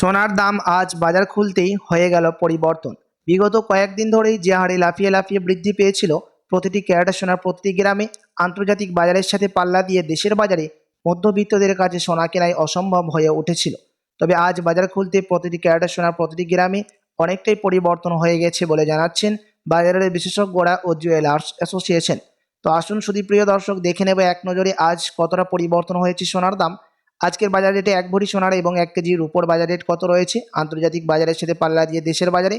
সোনার দাম আজ বাজার খুলতেই হয়ে গেল পরিবর্তন। বিগত কয়েকদিন ধরেই যে হারে লাফিয়ে লাফিয়ে বৃদ্ধি পেয়েছিল, প্রতিটি ক্যারেটের সোনার প্রতিটি গ্রামে আন্তর্জাতিক বাজারের সাথে পাল্লা দিয়ে দেশের বাজারে মধ্যবিত্তদের কাছে সোনা কেনাই অসম্ভব হয়ে উঠেছিল। তবে আজ বাজার খুলতে প্রতিটি ক্যারেটের সোনার প্রতিটি গ্রামে অনেকটাই পরিবর্তন হয়ে গেছে বলে জানাচ্ছেন বাজারের বিশেষজ্ঞরা ও জুয়েলার্স অ্যাসোসিয়েশন। তো আসুন শুধু প্রিয় দর্শক, দেখে নেবে এক নজরে আজ কতটা পরিবর্তন হয়েছে সোনার দাম আজকের বাজার রেটে এক ভরি সোনার এবং এক কেজি রুপোর বাজার রেট কত রয়েছে? আন্তর্জাতিক বাজারের সাথে পাল্লা দিয়ে দেশের বাজারে।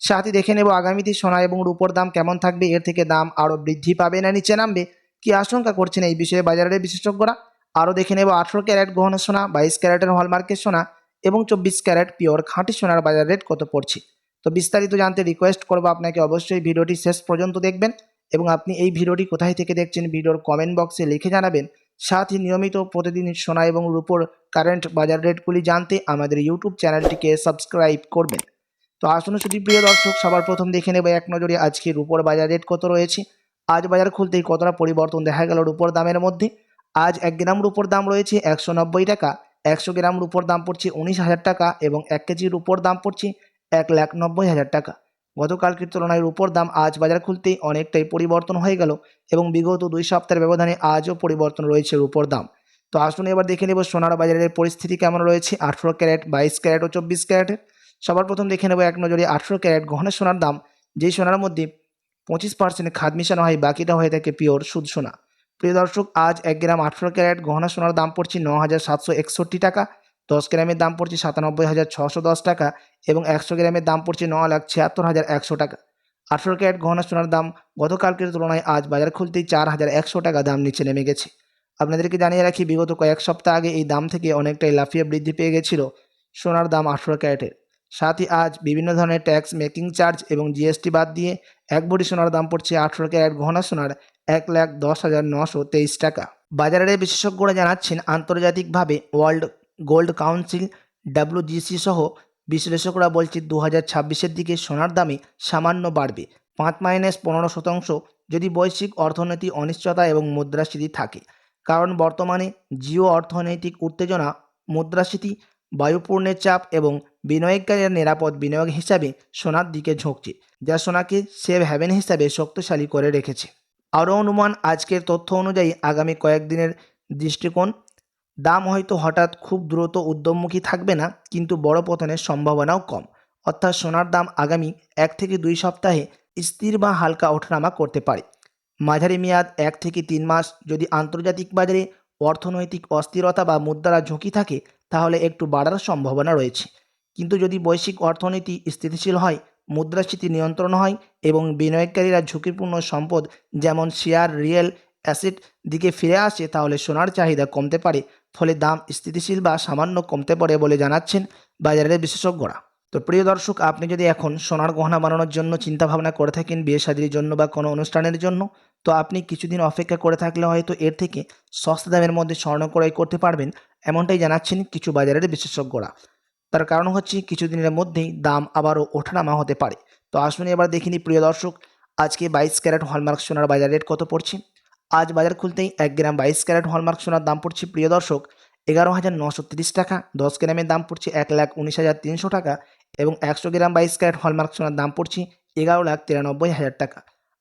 সাথে দেখে নেব আগামীতে সোনা এবং রুপোর দাম কেমন থাকবে। এর থেকে দাম আরও বৃদ্ধি পাবে না নিচে নামবে? কি আশঙ্কা করছেন এই বিষয়ে বাজারের বিশেষজ্ঞরা আরও দেখে নেব আঠেরো ক্যারেট গহনা সোনা, বাইশ ক্যারেটের হলমার্কের সোনা এবং চব্বিশ ক্যারেট পিওর খাঁটি সোনার বাজার রেট কত পড়ছে? তো বিস্তারিত জানতে রিকোয়েস্ট করব আপনাকে অবশ্যই। ভিডিওটি শেষ পর্যন্ত দেখবেন এবং আপনি এই ভিডিওটি কোথায় থেকে দেখছেন, ভিডিওর কমেন্ট বক্সে লিখে জানাবেন। সাথে নিয়মিত প্রতিদিন সোনা এবং রূপোর কারেন্ট বাজার রেটগুলি জানতে আমাদের ইউটিউব চ্যানেলটিকে সাবস্ক্রাইব করবেন। তো আসুন শুধু প্রিয় দর্শক, সবার প্রথম দেখে নেব এক নজরে আজকে রূপোর বাজার রেট কত রয়েছে। আজ বাজার খুলতেই কতটা পরিবর্তন দেখা গেল রূপোর দামের মধ্যে? আজ এক গ্রাম রূপোর দাম রয়েছে একশো নব্বই টাকা, একশো গ্রাম রূপোর দাম পড়ছে উনিশ হাজার টাকা এবং এক কেজি রূপোর দাম পড়ছে এক লাখ নব্বই হাজার টাকা। গতকালকের তুলনায় রূপোর দাম আজ বাজার খুলতেই অনেকটাই পরিবর্তন হয়ে গেল এবং বিগত দুই সপ্তাহের ব্যবধানে আজও পরিবর্তন রয়েছে রূপোর দাম। তো আসুন এবার দেখে নেব সোনার বাজারের পরিস্থিতি কেমন রয়েছে। আঠেরো ক্যারেট, বাইশ ক্যারেট ও চব্বিশ ক্যারেটের সবার প্রথম দেখে নেব এক নজরে আঠেরো ক্যারেট গহনা সোনার দাম, যেই সোনার মধ্যে পঁচিশ পার্সেন্ট খাদ মিশানো হয়, বাকিটা হয়ে থাকে পিওর সুদ সোনা। প্রিয় দর্শক, আজ এক গ্রাম আঠেরো ক্যারেট গহনা সোনার দাম পড়ছে ন হাজার সাতশো একষট্টি টাকা। দশ গ্রামের দাম পড়ছে সাতানব্বই হাজার ছশো দশ টাকা এবং একশো গ্রামের দাম পড়ছে ন লাখ ছিয়াত্তর হাজার একশো টাকা। আঠেরো ক্যারেট গহনা সোনার দাম গতকালকের তুলনায় আজ বাজার খুলতেই চার হাজার একশো টাকা দাম নিচে নেমে গেছে। আপনাদেরকে জানিয়ে রাখি, বিগত কয়েক সপ্তাহ আগে এই দাম থেকে অনেকটাই লাফিয়ে বৃদ্ধি পেয়ে গেছিল সোনার দাম আঠেরো ক্যারেটের। সাথে আজ বিভিন্ন ধরনের ট্যাক্স, মেকিং চার্জ এবং জিএসটি বাদ দিয়ে এক ভরি সোনার দাম পড়ছে আঠেরো ক্যারেট গহনা সোনার এক লাখ দশ হাজার নশো তেইশ টাকা। বাজারের বিশেষজ্ঞরা জানাচ্ছেন, আন্তর্জাতিকভাবে ওয়ার্ল্ড গোল্ড কাউন্সিল, ডাব্লিউজিসি সহ বিশ্লেষকরা বলছে দু হাজার ছাব্বিশের দিকে সোনার দামে সামান্য বাড়বে। পাঁচ মাইনাস পনেরো শতাংশ যদি বৈশ্বিক অর্থনীতি অনিশ্চয়তা এবং মুদ্রাস্ফীতি থাকে, কারণ বর্তমানে জিও অর্থনৈতিক উত্তেজনা, মুদ্রাস্ফীতি, বায়ুপূর্ণের চাপ এবং বিনিয়োগকারীরা নিরাপদ বিনিয়োগ হিসাবে সোনার দিকে ঝুঁকছে, যা সোনাকে সেভ হ্যাভেন হিসাবে শক্তিশালী করে রেখেছে। আরও অনুমান, আজকের তথ্য অনুযায়ী আগামী কয়েকদিনের দৃষ্টিকোণ দাম হয়তো হঠাৎ খুব দ্রুত উদ্যমমুখী থাকবে না, কিন্তু বড় পতনের সম্ভাবনাও কম। অর্থাৎ সোনার দাম আগামী এক থেকে দুই সপ্তাহে স্থির বা হালকা ওঠানামা করতে পারে। মাঝারি মেয়াদ এক থেকে তিন মাস যদি আন্তর্জাতিক বাজারে অর্থনৈতিক অস্থিরতা বা মুদ্রার ঝুঁকি থাকে, তাহলে একটু বাড়ার সম্ভাবনা রয়েছে। কিন্তু যদি বৈশ্বিক অর্থনীতি স্থিতিশীল হয়, মুদ্রাস্ফীতি নিয়ন্ত্রণ হয় এবং বিনিয়োগকারীরা ঝুঁকিপূর্ণ সম্পদ যেমন শেয়ার, রিয়েল অ্যাসেট দিকে ফিরে আসে, তাহলে সোনার চাহিদা কমতে পারে। ফলে দাম স্থিতিশীল বা সামান্য কমতে পারে বলে জানাচ্ছেন বাজারের বিশেষজ্ঞরা। তো প্রিয় দর্শক, আপনি যদি এখন সোনার গহনা বানানোর জন্য চিন্তা ভাবনা করে থাকেন, বিয়ে শাদির জন্য বা কোনো অনুষ্ঠানের জন্য, তো আপনি কিছুদিন অপেক্ষা করে থাকলে হয়তো এর থেকে সস্তা দামের মধ্যে স্বর্ণ ক্রয় করতে পারবেন, এমনটাই জানাচ্ছেন কিছু বাজারের বিশেষজ্ঞরা। তার কারণ হচ্ছে কিছুদিনের মধ্যেই দাম আবারও ওঠানামা হতে পারে। তো আসুন এবার দেখিনি প্রিয় দর্শক, আজকে বাইশ ক্যারেট হলমার্ক সোনার বাজার রেট কত পড়ছে? আজ বাজার খুলতেই এক গ্রাম বাইশ ক্যারেট হলমার্ক সোনার দাম পড়ছে, প্রিয় দর্শক, এগারো হাজার নশো তিরিশ টাকা। দশ গ্রামের দাম পড়ছে এক লাখ উনিশ হাজার তিনশো টাকা এবং একশো গ্রাম বাইশ ক্যারেট হলমার্ক সোনার দাম পড়ছে এগারো লাখ তিরানব্বই হাজার টাকা।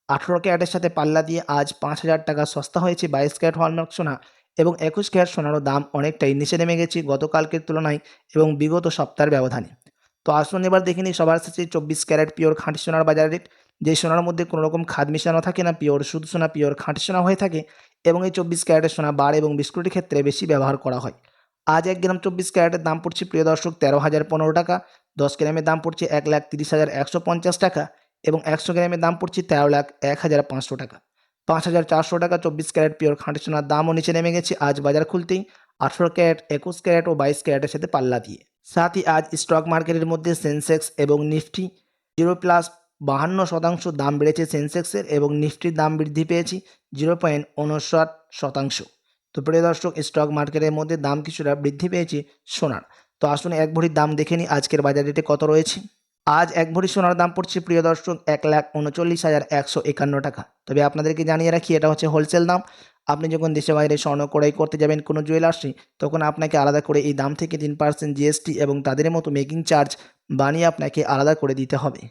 আঠেরো ক্যারেটের সাথে পাল্লা দিয়ে আজ পাঁচ হাজার টাকা সস্তা হয়েছে বাইশ ক্যারেট হলমার্ক সোনা এবং একুশ ক্যারেট সোনারও দাম অনেকটাই নিচে নেমে গেছে গতকালকের তুলনায় এবং বিগত সপ্তাহের ব্যবধানে। তো আসুন এবার দেখে নিই সবার শেষে চব্বিশ ক্যারেট পিওর খাঁটি সোনার বাজার রেট। যে সোনার মধ্যে কোনো রকম খাদ মিশানো থাকে না, পিওর শুধু সোনা, পিওর খাঁটি সোনা হয়ে থাকে এবং এই চব্বিশ ক্যারেটের সোনা বার এবং বিস্কুটের ক্ষেত্রে বেশি ব্যবহার করা হয়। আজ এক গ্রাম চব্বিশ ক্যারেটের দাম পড়ছে প্রিয় দর্শক তেরো হাজার পনেরো টাকা, দশ গ্রামের দাম পড়ছে এক লাখ তিরিশ হাজার একশো পঞ্চাশ টাকা এবং একশো গ্রামের দাম পড়ছে তেরো লাখ এক হাজার পাঁচশো টাকা। পাঁচ হাজার চারশো টাকা চব্বিশ ক্যারেট পিওর খাঁটি সোনার দামও নিচে নেমে গেছে আজ বাজার খুলতেই আঠেরো ক্যারেট, একুশ ক্যারেট ও বাইশ ক্যারেটের সাথে পাল্লা দিয়ে। সাথই আজ স্টক মার্কেটের মধ্যে সেন্সেক্স এবং নিফটি, জিরো প্লাস বাহান্ন শতাংশ দাম বেড়েছে সেন্সেক্সের এবং নিফটির দাম বৃদ্ধি পেয়েছে জিরো পয়েন্ট উনষাট শতাংশ। তো প্রিয় দর্শক স্টক মার্কেটের মধ্যে দাম কিছুটা বৃদ্ধি পেয়েছে সোনার। তো আসুন এক ভরির দাম দেখে নিই, আজকের বাজার রেটে কত রয়েছে? আজ এক ভরি সোনার দাম পড়ছে প্রিয় দর্শক এক লাখ উনচল্লিশ হাজার একশো একান্ন টাকা। তবে আপনাদেরকে জানিয়ে রাখি, এটা হচ্ছে হোলসেল দাম। আপনি যখন দেশে বাইরে স্বর্ণ ক্রয় করতে যাবেন কোনো জুয়েলার্সে তখন আপনাকে আলাদা করে এই দাম থেকে তিন পার্সেন্ট জিএসটি এবং তাদের মতো মেকিং চার্জ বানিয়ে আপনাকে আলাদা করে দিতে হবে।